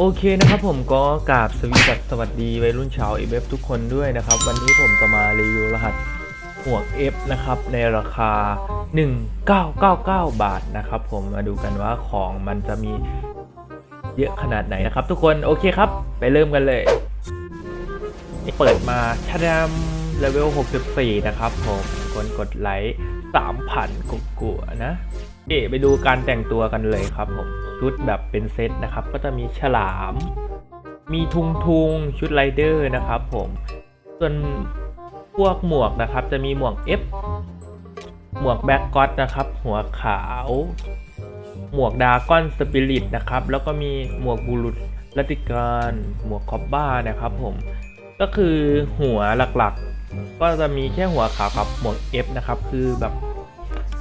โอเคนะครับผมก็กราบสวีดัสสวัสดีวัยรุ่นชาวเอฟทุกคนด้วยนะครับ วันนี้ผมจะมารีวิวรหัสหมวก F นะครับ ในราคา 1999 บาทนะครับ ผมมาดูกันว่าของมันจะมีเยอะขนาดไหนนะครับ ทุกคนโอเคครับ ไปเริ่มกันเลย เปิดมาชาดามเลเวล 64 นะครับ ผมคนกดไลค์3,000กุกัวๆนะ เอะไปดูการแต่งตัวกันเลยครับผมชุดแบบเป็นเซตนะครับ ก็จะมีฉลาม มีทุงทุงชุดไรเดอร์นะครับผมส่วนพวกหมวกนะครับ จะมีหมวก F หมวกแบ็กก็อตนะครับ หัวขาว หมวกดากอนสปิริตนะครับ แล้วก็มีหมวกบุรุษรัติการหมวกคอบบ้านะครับผมก็คือหัวหลักๆ ก็จะมีแค่หัวขาวกับหมวก F นะครับ คือแบบ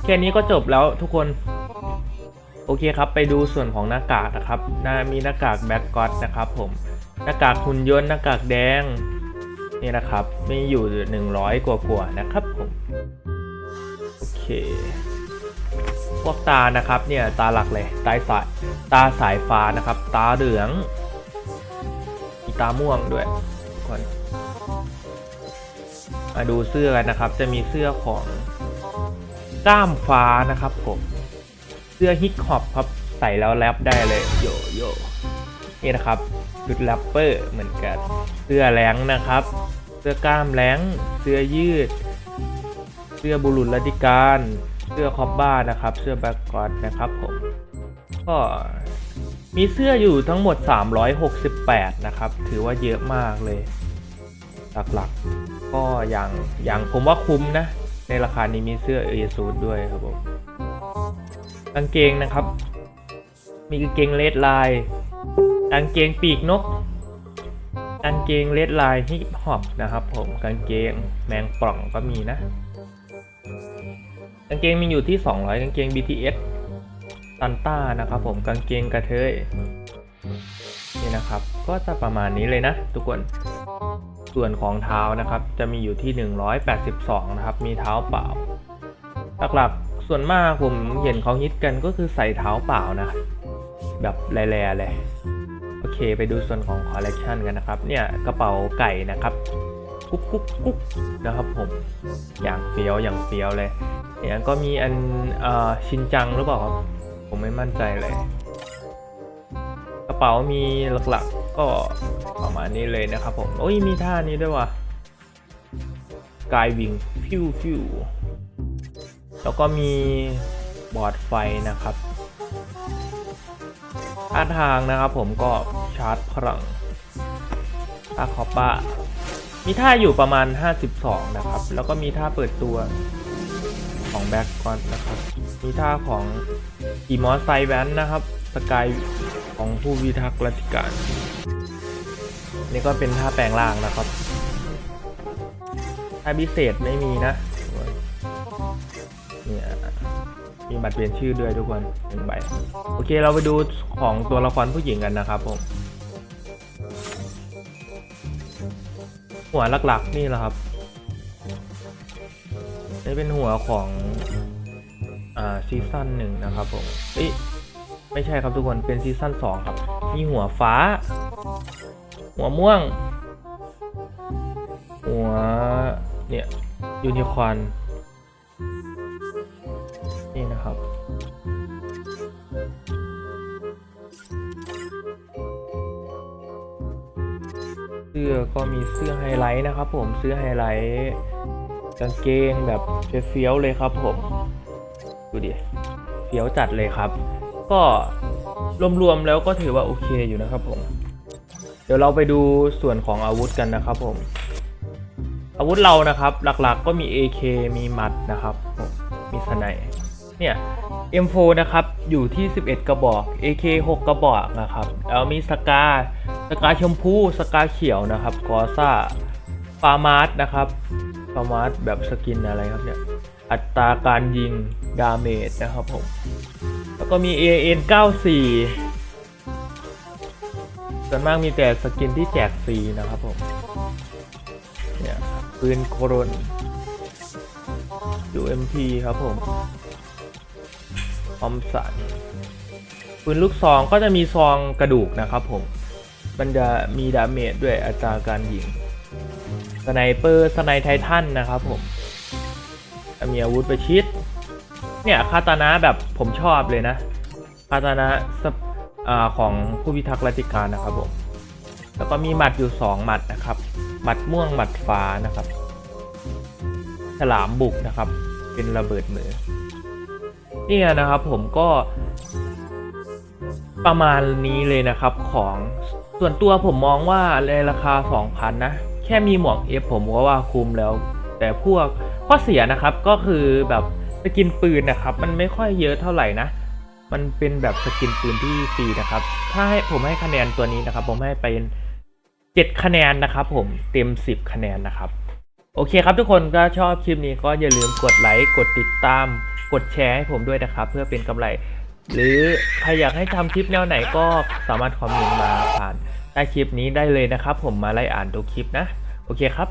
ค่นี้ก็จบแล้วทุกคน โอเคครับ ไปดูส่วนของหน้ากากนะครับน้ามีหน้ากากแบ็กก็อตนะครับผม หน้ากากหุ่นยนต์หน้ากากแดง นี่นะครับ มีอยู่ 100 กว่ากว่านะครับผมโอเค พวกตานะครับเนี่ยตาหลักเลยตาสายตาสายฟ้านะครับ ตาเหลืองมีตาม่วงด้วยคนมาดูเสื้อกันนะครับ จะมีเสื้อของ กล้ามฟ้านะครับผมเสื้อฮิปฮอปครับใส่แล้วแรปได้เลยโยโย่นี่นะครับชุดแรปเปอร์เหมือนกันเสื้อแรงนะครับ เสื้อกล้ามแรงเสื้อยืด เสื้อบุรุษรัติการเสื้อคอบบ้านะครับ เสื้อแบ็กกอดนะครับผมก็มีเสื้ออยู่ทั้งหมด 368 นะครับ ถือว่าเยอะมากเลย หลักๆก็อย่างอย่างผมว่าคุ้มนะ ในราคานี้มีเสื้อเอเยซูดด้วยครับผมกางเกงนะครับ มีกางเกงเลดไลน์กางเกงปีกนกกางเกงเลดไลน์ฮิปฮอปนะครับ ผมกางเกงแมงป่องก็มีนะกางเกงมีอยู่ที่ 200 กางเกง BTS ตันต้านะครับผมกางเกงกระเทยนี่นะครับ ก็จะประมาณนี้เลยนะทุกคน ส่วนของเท้านะครับ จะมีอยู่ที่ 182 นะครับ มีเท้าเปล่า หลักๆส่วนมากผมเห็นเขาฮิตกันก็คือใส่เท้าเปล่านะ แบบแร่ๆเลยโอเคไปดูส่วนของคอลเลกชันกันนะครับ เนี่ยกระเป๋าไก่นะครับกุ๊กกุ๊กกุ๊กนะครับผมอย่างเฟี้ยวอย่างเฟี้ยวเลยเนี่ยก็มีอันอชินจังหรือเปล่าครับ ผมไม่มั่นใจเลย กระเป๋ามีหลักๆ ก็ประมาณนี้เลยนะครับผม โอ้ยมีท่านี้ด้วยว่ะกายวิงฟิวฟิวแล้วก็มีบอดไฟนะครับท่าทางนะครับผมก็ชาร์จพลังท่าคอปปามีท่าอยู่ประมาณ 52 นะครับ แล้วก็มีท่าเปิดตัวของแบ็กก่อนนะครับ มีท่าของขี่มอไซแวนนะครับ สกาย ของผู้วิทักษ์รัติการ นี่ก็เป็นท่าแปลงร่างนะครับท่าพิเศษไม่มีนะเนี่ยมีบัตรเปลี่ยนชื่อด้วยทุกคนหนึ่งใบโอเคเราไปดูของตัวละครผู้หญิงกันนะครับผมหัวหลักๆนี่แหละครับนี่เป็นหัวของอ่าซีซั่นหนึ่งนะครับผมเอ้ ไม่ใช่ครับทุกคนเป็นซีซั่นสองครับ มีหัวฟ้า หัวม่วง หัวเนี่ยยูนิคอนนี่นะครับเสื้อก็มีเสื้อไฮไลท์นะครับผมเสื้อไฮไลท์กางเกงแบบเฟี้ยวเลยครับผม ดูดิเฟี้ยวจัดเลยครับ ก็รวมๆแล้วก็ถือว่าโอเคอยู่นะครับผม เดี๋ยวเราไปดูส่วนของอาวุธกันนะครับผม อาวุธเรานะครับหลักๆก็มี AK มีหมัดนะครับ มีสไนป์เนี่ย M4 นะครับอยู่ที่ 11 กระบอก AK 6 กระบอกนะครับแล้วมีสกาสกาชมพูสกาเขียวนะครับกอซ่าฟาร์มาร์นะครับฟาร์มาร์แบบสกินอะไรครับเนี่ยอัตราการยิงดาเมจนะครับผม แล้วก็มี AN 94ส่วนมากมีแต่สกินที่แจกฟรีนะครับผม เนี่ยปืนโครน UMP ครับผมออมสันปืนลูกซองก็จะมีซองกระดูกนะครับผม มันจะมีดาเมจด้วยอัตราการยิง สไนเปอร์ สไนไททันนะครับผมมีอาวุธประชิด เนี่ยคาตานะแบบผมชอบเลยนะคาตานะอาของผู้พิทักษ์รัติการนะครับผม แล้วก็มีหมัดอยู่สองหมัดนะครับ หมัดม่วงหมัดฟ้านะครับ ฉลามบุกนะครับ เป็นระเบิดมือ เนี่ยนะครับผมก็ประมาณนี้เลยนะครับของส่วนตัวผมมองว่าในราคา 2,000 นะ แค่มีหมวกเอฟผมก็ว่าคุ้มแล้ว แต่พวกข้อเสียนะครับก็คือแบบ กินปืนนะครับ มันไม่ค่อยเยอะเท่าไหร่นะ มันเป็นแบบสกินปืนที่ฟรีนะครับ ถ้าให้ผมให้คะแนนตัวนี้นะครับ ผมให้เป็น7คะแนนนะครับ ผมเต็ม 10 คะแนนนะครับ โอเคครับทุกคนก็ชอบคลิปนี้ก็อย่าลืมกดไลค์กดติดตาม กดแชร์ให้ผมด้วยนะครับ เพื่อเป็นกำไร หรือใครอยากให้ทำคลิปแนวไหนก็สามารถคอมเมนต์มาผ่านใต้คลิปนี้ได้เลยนะครับ ผมมาไล่อ่านทุกคลิปนะ โอเคครับ